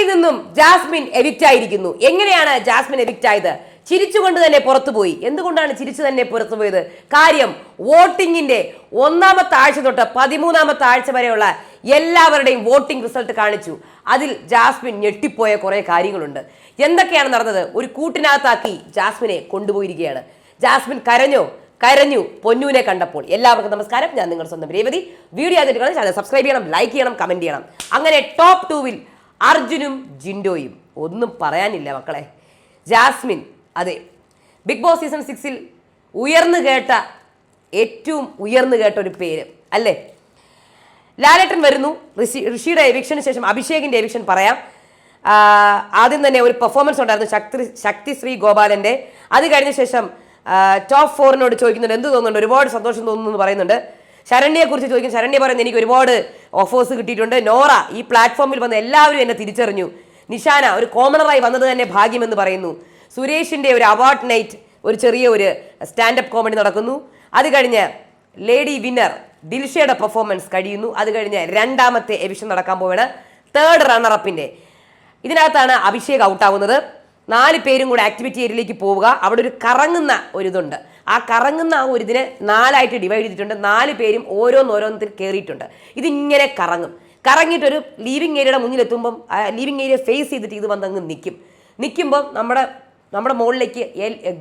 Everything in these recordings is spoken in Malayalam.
ഷോയിൽ നിന്നും ജാസ്മിൻ എവിക്റ്റ് ആയിരിക്കുന്നു. എങ്ങനെയാണ് ജാസ്മിൻ എവിക്റ്റ് ആയത്? ചിരിച്ചുകൊണ്ട് തന്നെ പുറത്തുപോയി. എന്തുകൊണ്ടാണ് ചിരിച്ചു തന്നെ പുറത്തുപോയത്? കാര്യം വോട്ടിങ്ങിന്റെ ഒന്നാമത്തെ ആഴ്ച തൊട്ട് പതിമൂന്നാമത്തെ ആഴ്ച വരെയുള്ള എല്ലാവരുടെയും വോട്ടിംഗ് റിസൾട്ട് കാണിച്ചു. അതിൽ ജാസ്മിൻ ഞെട്ടിപ്പോയ കുറെ കാര്യങ്ങളുണ്ട്. എന്തൊക്കെയാണ് നടന്നത്? ഒരു കൂട്ടിനകത്താക്കി ജാസ്മിനെ കൊണ്ടുപോയിരിക്കുകയാണ്. ജാസ്മിൻ കരഞ്ഞോ? കരഞ്ഞു പൊന്നൂനെ കണ്ടപ്പോൾ. എല്ലാവർക്കും നമസ്കാരം. ഞാൻ നിങ്ങളുടെ സ്വന്തം രേവതി. വീഡിയോ ആയിട്ട് ചാനൽ സബ്സ്ക്രൈബ് ചെയ്യണം ലൈക്ക് ചെയ്യണം കമന്റ് ചെയ്യണം. അങ്ങനെ ടോപ്പ് ടൂവിൽ അർജുനും ജിൻഡോയും ഒന്നും പറയാനില്ല മക്കളെ. ജാസ്മിൻ അതെ. ബിഗ് ബോസ് സീസൺ സിക്സിൽ ഉയർന്നു കേട്ട ഏറ്റവും ഉയർന്നു കേട്ട ഒരു പേര് അല്ലേ? ലാലേട്ടൻ വരുന്നു. ഋഷി ഋഷിയുടെ എവിക്ഷന് ശേഷം അഭിഷേകിന്റെ എവിക്ഷൻ പറയാം. ആദ്യം തന്നെ ഒരു പെർഫോമൻസ് ഉണ്ടായിരുന്നു ശക്തി ശക്തി ശ്രീ ഗോപാലന്റെ അത് കഴിഞ്ഞ ശേഷം ടോപ്പ് ഫോറിനോട് ചോദിക്കുന്നുണ്ട് എന്ത് തോന്നുന്നുണ്ട്? ഒരുപാട് സന്തോഷം തോന്നുന്നു എന്ന് പറയുന്നുണ്ട്. ശരണ്യെ കുറിച്ച് ചോദിക്കും. ശരണ്യ പറയുന്നത് എനിക്ക് ഒരുപാട് ഓഫേഴ്സ് കിട്ടിയിട്ടുണ്ട്. നോറ ഈ പ്ലാറ്റ്ഫോമിൽ വന്ന് എല്ലാവരും എന്നെ തിരിച്ചറിഞ്ഞു. നിഷാന ഒരു കോമണറായി വന്നത് തന്നെ ഭാഗ്യമെന്ന് പറയുന്നു. സുരേഷിന്റെ ഒരു അവാർഡ് നൈറ്റ് ഒരു ചെറിയ ഒരു സ്റ്റാൻഡപ്പ് കോമഡി നടക്കുന്നു. അത് കഴിഞ്ഞ് ലേഡി വിന്നർ ദിൽഷയുടെ പെർഫോമൻസ് കഴിയുന്നു. അത് കഴിഞ്ഞ് രണ്ടാമത്തെ എവിഷൻ നടക്കാൻ പോവുകയാണ്. തേർഡ് റണ്ണറപ്പിന്റെ ഇതിനകത്താണ് അഭിഷേക് ഔട്ടാവുന്നത് നാല് പേരും കൂടെ ആക്ടിവിറ്റി ഏരിയയിലേക്ക് പോവുക. അവിടെ ഒരു കറങ്ങുന്ന ഒരു ഇതുണ്ട് ആ കറങ്ങുന്ന ആ ഒരു ഇതിനെ നാലായിട്ട് ഡിവൈഡ് ചെയ്തിട്ടുണ്ട്. നാല് പേരും ഓരോന്നോരോന്നത്തിൽ കയറിയിട്ടുണ്ട് ഇതിങ്ങനെ കറങ്ങും. കറങ്ങിയിട്ടൊരു ലീവിങ് ഏരിയയുടെ മുന്നിലെത്തുമ്പം ലീവിങ് ഏരിയ ഫേസ് ചെയ്തിട്ട് ഇത് വന്നങ്ങ് നിൽക്കും നിൽക്കുമ്പം നമ്മുടെ നമ്മുടെ മുകളിലേക്ക്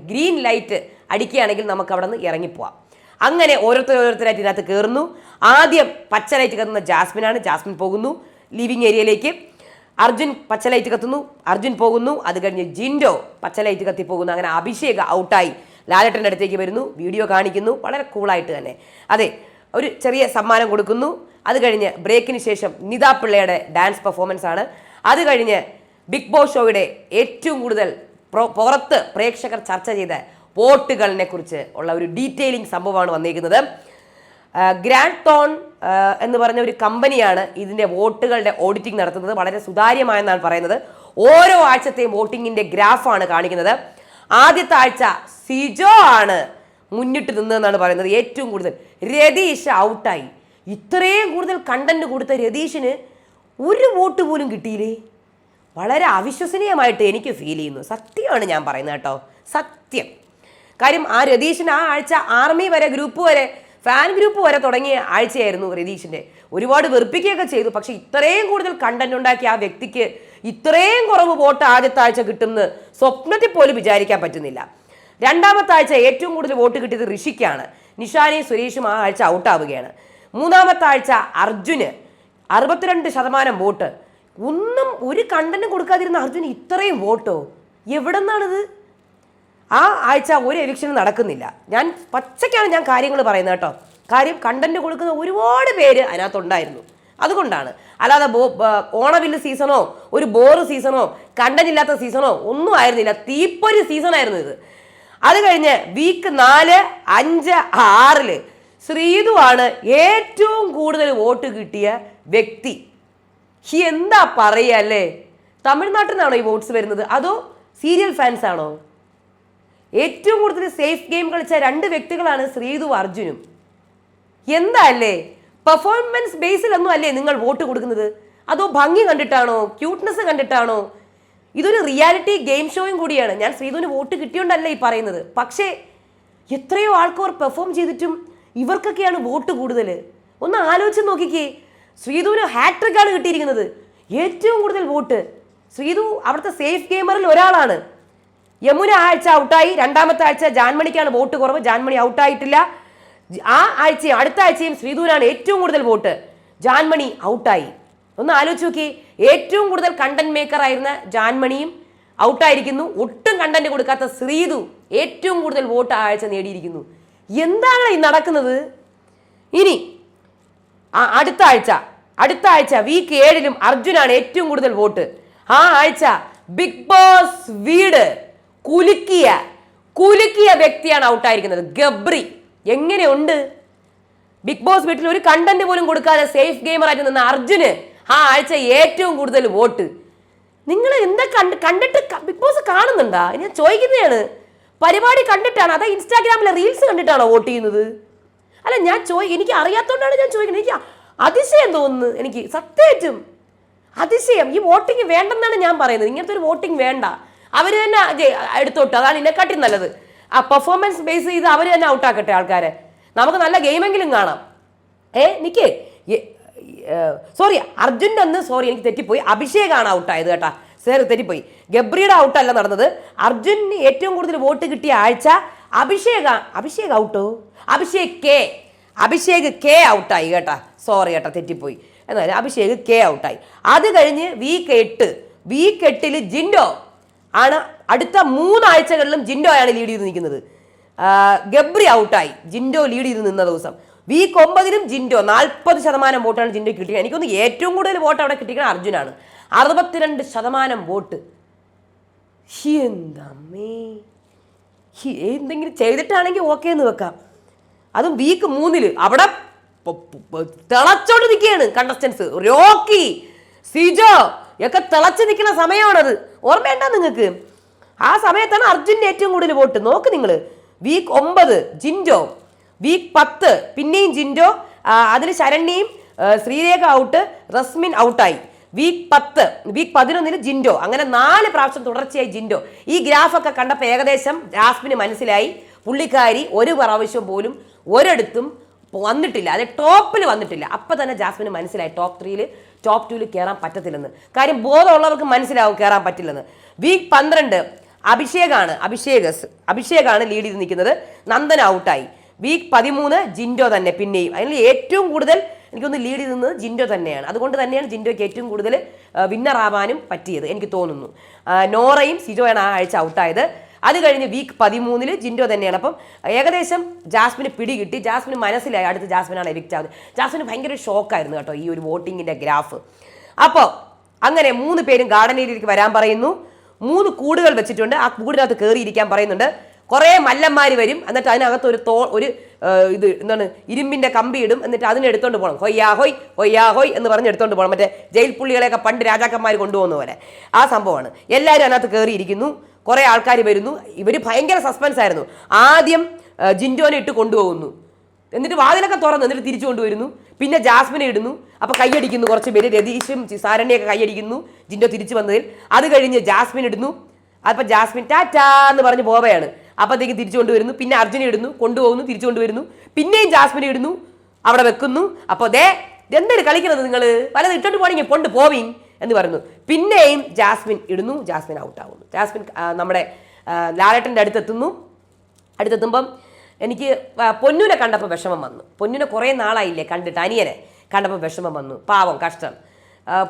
ഗ്രീൻ ലൈറ്റ് അടിക്കുകയാണെങ്കിൽ നമുക്ക് അവിടെ നിന്ന് ഇറങ്ങിപ്പോവാം. അങ്ങനെ ഓരോരുത്തർ ഓരോരുത്തരായിട്ട് ഇതിനകത്ത് കയറുന്നു ആദ്യം പച്ച ലൈറ്റ് കയറുന്ന ജാസ്മിനാണ്. ജാസ്മിൻ പോകുന്നു. ലിവിങ് ഏരിയയിലേക്ക് അർജുൻ പച്ചലൈറ്റ് കത്തുന്നു. അർജുൻ പോകുന്നു. അത് കഴിഞ്ഞ് ജിൻഡോ പച്ചലൈറ്റ് കത്തി പോകുന്നു. അങ്ങനെ അഭിഷേക് ഔട്ടായി. ലാലേട്ടന്റെ അടുത്തേക്ക് വരുന്നു. വീഡിയോ കാണിക്കുന്നു. വളരെ കൂളായിട്ട് തന്നെ. അതെ ഒരു ചെറിയ സമ്മാനം കൊടുക്കുന്നു. അത് കഴിഞ്ഞ് ബ്രേക്കിന് ശേഷം നിതാ പിള്ളയുടെ ഡാൻസ് പെർഫോമൻസ് ആണ്. അത് കഴിഞ്ഞ് ബിഗ് ബോസ് ഷോയുടെ ഏറ്റവും കൂടുതൽ പുറത്ത് പ്രേക്ഷകർ ചർച്ച ചെയ്ത വോട്ടുകളിനെ കുറിച്ച് ഉള്ള ഒരു ഡീറ്റെയിലിംഗ് സംഭവമാണ് വന്നിരിക്കുന്നത് ഗ്രാൻഡ് തോൺ എന്ന് പറഞ്ഞ ഒരു കമ്പനിയാണ് ഇതിന്റെ വോട്ടുകളുടെ ഓഡിറ്റിംഗ് നടത്തുന്നത്. വളരെ സുതാര്യമായെന്നാണ് പറയുന്നത്. ഓരോ ആഴ്ചത്തെയും വോട്ടിങ്ങിന്റെ ഗ്രാഫാണ് കാണിക്കുന്നത്. ആദ്യത്തെ ആഴ്ച സിജോ ആണ് മുന്നിട്ട് നിന്നതെന്നാണ് പറയുന്നത്. ഏറ്റവും കൂടുതൽ രതീഷ് ഔട്ടായി. ഇത്രയും കൂടുതൽ കണ്ടന്റ് കൊടുത്ത രതീഷിന് ഒരു വോട്ട് പോലും കിട്ടിയില്ലേ? വളരെ അവിശ്വസനീയമായിട്ട് എനിക്ക് ഫീൽ ചെയ്യുന്നു. സത്യമാണ് ഞാൻ പറയുന്നത് കേട്ടോ. സത്യം. കാര്യം ആ രതീഷിന് ആ ആഴ്ച ആർമി വരെ ഗ്രൂപ്പ് വരെ ഫാൻ ഗ്രൂപ്പ് വരെ തുടങ്ങിയ ആഴ്ചയായിരുന്നു രതീഷിന്റെ ഒരുപാട് വെറുപ്പിക്കുകയൊക്കെ ചെയ്തു. പക്ഷെ ഇത്രയും കൂടുതൽ കണ്ടന്റ് ഉണ്ടാക്കിയ ആ വ്യക്തിക്ക് ഇത്രയും കുറവ് വോട്ട് ആദ്യത്തെ ആഴ്ച കിട്ടുമെന്ന് സ്വപ്നത്തിൽ പോലും വിചാരിക്കാൻ പറ്റുന്നില്ല. രണ്ടാമത്തെ ആഴ്ച ഏറ്റവും കൂടുതൽ വോട്ട് കിട്ടിയത് ഋഷിക്കാണ്. നിഷാനയും സുരേഷും ആ ആഴ്ച ഔട്ടാവുകയാണ് മൂന്നാമത്തെ ആഴ്ച അർജുന് അറുപത്തിരണ്ട് ശതമാനം വോട്ട്. ഒന്നും ഒരു കണ്ടന്റ് കൊടുക്കാതിരുന്ന അർജുന് ഇത്രയും വോട്ടോ? എവിടെ നിന്നാണിത് ആ ആഴ്ച ഒരു എവിക്ഷനും നടക്കുന്നില്ല. ഞാൻ പച്ചയ്ക്കാണ് ഞാൻ കാര്യങ്ങൾ പറയുന്നത് കേട്ടോ. കാര്യം കണ്ടന്റ് കൊടുക്കുന്ന ഒരുപാട് പേര് അതിനകത്തുണ്ടായിരുന്നു. അതുകൊണ്ടാണ്. അല്ലാതെ ബോ ഓണവില്ല് സീസണോ ഒരു ബോറ് സീസണോ കണ്ടന്റ് ഇല്ലാത്ത സീസണോ ഒന്നും ആയിരുന്നില്ല. തീപ്പൊരു സീസൺ ആയിരുന്നു ഇത്. അത് കഴിഞ്ഞ് വീക്ക് നാല് അഞ്ച് ആറിൽ ശ്രീതു ആണ് ഏറ്റവും കൂടുതൽ വോട്ട് കിട്ടിയ വ്യക്തി. ഹി എന്താ പറയുക അല്ലേ? തമിഴ്നാട്ടിൽ നിന്നാണോ ഈ വോട്ട്സ് വരുന്നത്? അതോ സീരിയൽ ഫാൻസ് ആണോ? ഏറ്റവും കൂടുതൽ സേഫ് ഗെയിം കളിച്ച രണ്ട് വ്യക്തികളാണ് ശ്രീതു അർജുനും. എന്താ അല്ലേ പെർഫോമൻസ് ബേസിലൊന്നും അല്ലേ നിങ്ങൾ വോട്ട് കൊടുക്കുന്നത്? അതോ ഭംഗി കണ്ടിട്ടാണോ? ക്യൂട്ട്നെസ് കണ്ടിട്ടാണോ? ഇതൊരു റിയാലിറ്റി ഗെയിം ഷോയും കൂടിയാണ്. ഞാൻ ശ്രീധുവിന് വോട്ട് കിട്ടിയോണ്ടല്ല ഈ പറയുന്നത്. പക്ഷേ എത്രയോ ആൾക്കാർ പെർഫോം ചെയ്തിട്ടും ഇവർക്കൊക്കെയാണ് വോട്ട് കൂടുതൽ ഒന്ന് ആലോചിച്ച് നോക്കിക്കേ. ശ്രീധുവിന് ഹാട്രിക്കാണ് കിട്ടിയിരിക്കുന്നത്. ഏറ്റവും കൂടുതൽ വോട്ട്. ശ്രീധു അവിടുത്തെ സേഫ് ഗെയിമറിൽ ഒരാളാണ്. യമുന ആഴ്ച ഔട്ടായി. രണ്ടാമത്തെ ആഴ്ച ജാൻമണിക്കാണ് വോട്ട് കുറവ്. ജാൻമണി ഔട്ടായിട്ടില്ല. ആ ആഴ്ചയും അടുത്ത ആഴ്ചയും ശ്രീധൂരാണ് ഏറ്റവും കൂടുതൽ വോട്ട്. ജാൻമണി ഔട്ടായി. ഒന്ന് ആലോചിച്ച് നോക്കി. ഏറ്റവും കൂടുതൽ കണ്ടന്റ് മേക്കർ ആയിരുന്ന ജാൻമണിയും ഔട്ടായിരിക്കുന്നു. ഒട്ടും കണ്ടന്റ് കൊടുക്കാത്ത ശ്രീതു ഏറ്റവും കൂടുതൽ വോട്ട് ആ ആഴ്ച നേടിയിരിക്കുന്നു. എന്താണ് ഈ നടക്കുന്നത്? ഇനി അടുത്ത ആഴ്ച. അടുത്ത ആഴ്ച വീക്ക് ഏഴിലും അർജുനാണ് ഏറ്റവും കൂടുതൽ വോട്ട്. ആ ആഴ്ച ബിഗ് ബോസ് വീട്. കുലുക്കിയ കുലുക്കിയ വ്യക്തിയാണ് ഔട്ടായിരിക്കുന്നത് ഗബ്രി എങ്ങനെയുണ്ട്? ബിഗ് ബോസ് വീട്ടിൽ ഒരു കണ്ടന്റ് പോലും കൊടുക്കാതെ സേഫ് ഗെയിമറായിട്ട് നിന്ന അർജുന് ആ ആഴ്ച ഏറ്റവും കൂടുതൽ വോട്ട്. നിങ്ങൾ എന്താ കണ്ട് കണ്ടിട്ട് ബിഗ് ബോസ് കാണുന്നുണ്ടാ? ഞാൻ ചോദിക്കുന്നതാണ്. പരിപാടി കണ്ടിട്ടാണ്? അതാ ഇൻസ്റ്റാഗ്രാമിലെ റീൽസ് കണ്ടിട്ടാണോ വോട്ട് ചെയ്യുന്നത്? അല്ല ഞാൻ ചോദി എനിക്ക് അറിയാത്തോണ്ടാണ് ഞാൻ ചോദിക്കുന്നത്. എനിക്ക് അതിശയം തോന്നുന്നു എനിക്ക്. സത്യമായിട്ടും അതിശയം. ഈ വോട്ടിംഗ് വേണ്ടെന്നാണ് ഞാൻ പറയുന്നത്. ഇങ്ങനത്തെ ഒരു വോട്ടിംഗ് വേണ്ട. അവർ തന്നെ എടുത്തോട്ടു. അതാണ് ഇതിനെക്കാട്ടി നല്ലത്. ആ പെർഫോമൻസ് ബേസ് ചെയ്ത് അവർ തന്നെ ഔട്ടാക്കട്ടെ ആൾക്കാരെ. നമുക്ക് നല്ല ഗെയിമെങ്കിലും കാണാം. ഏ നിക്ക്. സോറി അർജുന്റെ അന്ന് സോറി എനിക്ക് തെറ്റിപ്പോയി. അഭിഷേകാണ് ഔട്ടായത് കേട്ടാ. സേർ തെറ്റിപ്പോയി. ഗബ്രിയുടെ ഔട്ടല്ല നടന്നത്. അർജുന് ഏറ്റവും കൂടുതൽ വോട്ട് കിട്ടിയ ആഴ്ച അഭിഷേക അഭിഷേക് ഔട്ടോ അഭിഷേക് കെ. അഭിഷേക് കെ ഔട്ടായി കേട്ടാ. സോറി കേട്ടാ തെറ്റിപ്പോയി. എന്നാലും അഭിഷേക് കെ ഔട്ടായി അത് കഴിഞ്ഞ് വീക്ക് എട്ട് വീക്ക് എട്ടിൽ ജിൻഡോ ആണ് അടുത്ത മൂന്നാഴ്ചകളിലും ജിൻഡോയാണ് ലീഡ് ചെയ്ത് നിൽക്കുന്നത്. ഗബ്രി ഔട്ടായി. ജിൻഡോ ലീഡ് ചെയ്ത് നിന്ന ദിവസം. വീക്ക് ഒമ്പതിലും ജിൻഡോ നാൽപ്പത് ശതമാനം വോട്ടാണ് ജിൻഡോ കിട്ടിയത് എനിക്കൊന്ന് ഏറ്റവും കൂടുതൽ വോട്ട് അവിടെ കിട്ടിയത് അർജുനാണ്. അറുപത്തിരണ്ട് ശതമാനം വോട്ട്. എന്തെങ്കിലും ചെയ്തിട്ടാണെങ്കിൽ ഓക്കെ എന്ന് വെക്കാം. അതും വീക്ക് മൂന്നിൽ. അവിടെ തിളച്ചോണ്ട് നിൽക്കുകയാണ് കണ്ടസ്റ്റൻസ് റോക്കി സിജോ ഒക്കെ തിളച്ച് നിൽക്കുന്ന സമയമാണത്. ഓർമ്മയുണ്ടോ നിങ്ങൾക്ക്? ആ സമയത്താണ് അർജുന്റെ ഏറ്റവും കൂടുതൽ വോട്ട്. നോക്ക് നിങ്ങൾ വീക്ക് ഒമ്പത് ജിൻഡോ. വീക്ക് പത്ത് പിന്നെയും ജിൻഡോ. അതിൽ ശരണ്യയും ശ്രീരേഖ ഔട്ട് റസ്മിൻ ഔട്ടായി വീക്ക് പത്ത് വീക്ക് പതിനൊന്നിന് ജിൻഡോ. അങ്ങനെ നാല് പ്രാവശ്യം തുടർച്ചയായി ജിൻഡോ. ഈ ഗ്രാഫൊക്കെ കണ്ടപ്പോൾ ഏകദേശം ജാസ്മിന് മനസ്സിലായി. പുള്ളിക്കാരി ഒരു പ്രാവശ്യം പോലും ഒരിടത്തും വന്നിട്ടില്ല. അത് ടോപ്പിൽ വന്നിട്ടില്ല. അപ്പം തന്നെ ജാസ്മിന് മനസ്സിലായി. ടോപ്പ് ത്രീയിൽ ടോപ്പ് ടൂവിൽ കയറാൻ പറ്റത്തില്ലെന്ന്. കാര്യം ബോധമുള്ളവർക്ക് മനസ്സിലാവും കയറാൻ പറ്റില്ലെന്ന്. വീക്ക് പന്ത്രണ്ട് അഭിഷേകാണ് അഭിഷേക് അഭിഷേകാണ് ലീഡ് ചെയ്ത് നിൽക്കുന്നത്. നന്ദൻ ഔട്ടായി വീക്ക് പതിമൂന്ന് ജിൻഡോ തന്നെ പിന്നെയും. അതിൽ ഏറ്റവും കൂടുതൽ എനിക്കൊന്ന് ലീഡ് ചെയ്ത് നിന്നത് ജിൻഡോ തന്നെയാണ്. അതുകൊണ്ട് തന്നെയാണ് ജിൻഡോയ്ക്ക് ഏറ്റവും കൂടുതൽ വിന്നർ ആവാനും പറ്റിയത് എനിക്ക് തോന്നുന്നു. നോറയും സിജോയാണ് ആ ആഴ്ച ഔട്ടായത് അത് കഴിഞ്ഞ് വീക്ക് പതിമൂന്നിൽ ജിൻഡോ തന്നെയാണ്. അപ്പം ഏകദേശം ജാസ്മിന് പിടികിട്ടി ജാസ്മിന് മനസ്സിലായി അടുത്ത് ജാസ്മിനാണ് എവിക്റ്റ് ആവുന്നത്. ജാസ്മിന് ഭയങ്കര ഷോക്കായിരുന്നു കേട്ടോ ഈ ഒരു വോട്ടിങ്ങിന്റെ ഗ്രാഫ്. അപ്പോൾ അങ്ങനെ മൂന്ന് പേരും ഗാർഡൻ ഏരിയയിലേക്ക് വരാൻ പറയുന്നു. മൂന്ന് കൂടുകൾ വെച്ചിട്ടുണ്ട്. ആ കൂടിനകത്ത് കയറിയിരിക്കാൻ പറയുന്നുണ്ട്. കുറേ മല്ലന്മാർ വരും. എന്നിട്ട് അതിനകത്ത് ഒരു തോ ഒരു ഇത് എന്താണ് ഇരുമ്പിന്റെ കമ്പി ഇടും. എന്നിട്ട് അതിനെ എടുത്തോണ്ട് പോകണം ഹൊയ്യാ ഹൊയ് ഹൊയ്യാ ഹൊയ് എന്ന് പറഞ്ഞ് എടുത്തോണ്ട് പോകണം മറ്റേ ജയിൽ പുള്ളികളെയൊക്കെ പണ്ട് രാജാക്കന്മാർ കൊണ്ടുപോകുന്ന പോലെ. ആ സംഭവമാണ്. എല്ലാവരും അതിനകത്ത് കയറിയിരിക്കുന്നു കുറേ ആൾക്കാർ വരുന്നു. ഇവർ ഭയങ്കര സസ്പെൻസ് ആയിരുന്നു. ആദ്യം ജിൻഡോനെ ഇട്ട് കൊണ്ടുപോകുന്നു. എന്നിട്ട് വാതിലൊക്കെ തുറന്ന് എന്നിട്ട് തിരിച്ചു കൊണ്ടുവരുന്നു. പിന്നെ ജാസ്മിനെ ഇടുന്നു. അപ്പൊ കൈയടിക്കുന്നു കുറച്ച് പേര്. രതീഷും സാരണ്യൊക്കെ കൈയടിക്കുന്നു ജിൻഡോ തിരിച്ചു വന്നതിൽ. അത് കഴിഞ്ഞ് ജാസ്മിൻ ഇടുന്നു. അപ്പൊ ജാസ്മിൻ ടാറ്റാ എന്ന് പറഞ്ഞ് പോവയാണ്. അപ്പത്തേക്ക് തിരിച്ചു കൊണ്ടുവരുന്നു. പിന്നെ അർജുന ഇടുന്നു. കൊണ്ടുപോകുന്നു തിരിച്ചു കൊണ്ടുവരുന്നു. പിന്നെയും ജാസ്മിനെ ഇടുന്നു. അവിടെ വെക്കുന്നു. അപ്പോൾ ദേ എന്താണ് കളിക്കുന്നത് നിങ്ങൾ പലത് ഇട്ടിട്ട് പോകണമെങ്കിൽ കൊണ്ട് പോവീൻ. എന്ന് പറയുന്നു. പിന്നെയും ജാസ്മിൻ ഇടുന്നു ജാസ്മിൻ ഔട്ട് ആവുന്നു ജാസ്മിൻ നമ്മുടെ ലാലേട്ടന്റെ അടുത്തെത്തുന്നു. അടുത്തെത്തുമ്പം എനിക്ക് പൊന്നുനെ കണ്ടപ്പോൾ വിഷമം വന്നു. പൊന്നുനെ കുറേ നാളായില്ലേ കണ്ടിട്ട് അനിയനെ കണ്ടപ്പോൾ വിഷമം വന്നു. പാവം കഷ്ടം.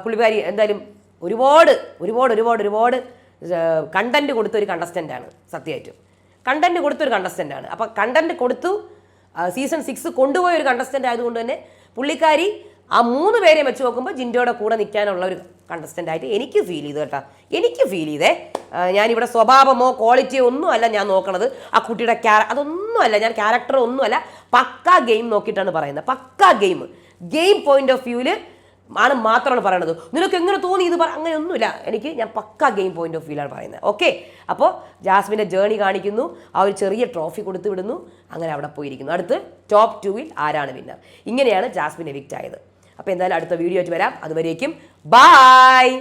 പുള്ളിക്കാരി എന്തായാലും ഒരുപാട് ഒരുപാട് ഒരുപാട് ഒരുപാട് കണ്ടന്റ് കൊടുത്തൊരു കണ്ടസ്റ്റന്റാണ് സത്യമായിട്ടും കണ്ടന്റ് കൊടുത്തൊരു കണ്ടസ്റ്റന്റാണ് അപ്പോൾ കണ്ടന്റ് കൊടുത്തു സീസൺ സിക്സ് കൊണ്ടുപോയ ഒരു കണ്ടസ്റ്റന്റ് ആയതുകൊണ്ട് തന്നെ പുള്ളിക്കാരി ആ മൂന്ന് പേരെയും വെച്ച് നോക്കുമ്പോൾ ജിൻഡോയുടെ കൂടെ നിൽക്കാനുള്ള ഒരു കണ്ടസ്റ്റന്റ് ആയിട്ട് എനിക്ക് ഫീൽ ചെയ്തു കേട്ടോ. എനിക്ക് ഫീൽ ചെയ്തേ. ഞാനിവിടെ സ്വഭാവമോ ക്വാളിറ്റിയോ ഒന്നും അല്ല ഞാൻ നോക്കണത്. ആ കുട്ടിയുടെ ക്യാര അതൊന്നും അല്ല ഞാൻ ക്യാരക്ടറോ ഒന്നുമല്ല. പക്കാ ഗെയിം നോക്കിയിട്ടാണ് പറയുന്നത്. പക്കാ ഗെയിം ഗെയിം പോയിന്റ് ഓഫ് വ്യൂവിൽ ആണ് മാത്രമാണ് പറയണത്. നിനക്ക് എങ്ങനെ തോന്നി ഇത് പറ അങ്ങനെയൊന്നുമില്ല. എനിക്ക് ഞാൻ പക്ക ഗെയിം പോയിന്റ് ഓഫ് വ്യൂലാണ് പറയുന്നത്. ഓക്കെ അപ്പോൾ ജാസ്മിന്റെ ജേണി കാണിക്കുന്നു. ആ ഒരു ചെറിയ ട്രോഫി കൊടുത്തു വിടുന്നു. അങ്ങനെ അവിടെ പോയിരിക്കുന്നു. അടുത്ത് ടോപ്പ് ടൂവിൽ ആരാണ് വിന്നർ ഇങ്ങനെയാണ് ജാസ്മിൻ എവിക്റ്റ് ആയത്. അപ്പോൾ എന്തായാലും അടുത്ത വീഡിയോ ആയിട്ട് വരാം. അതുവരേക്കും ബായ്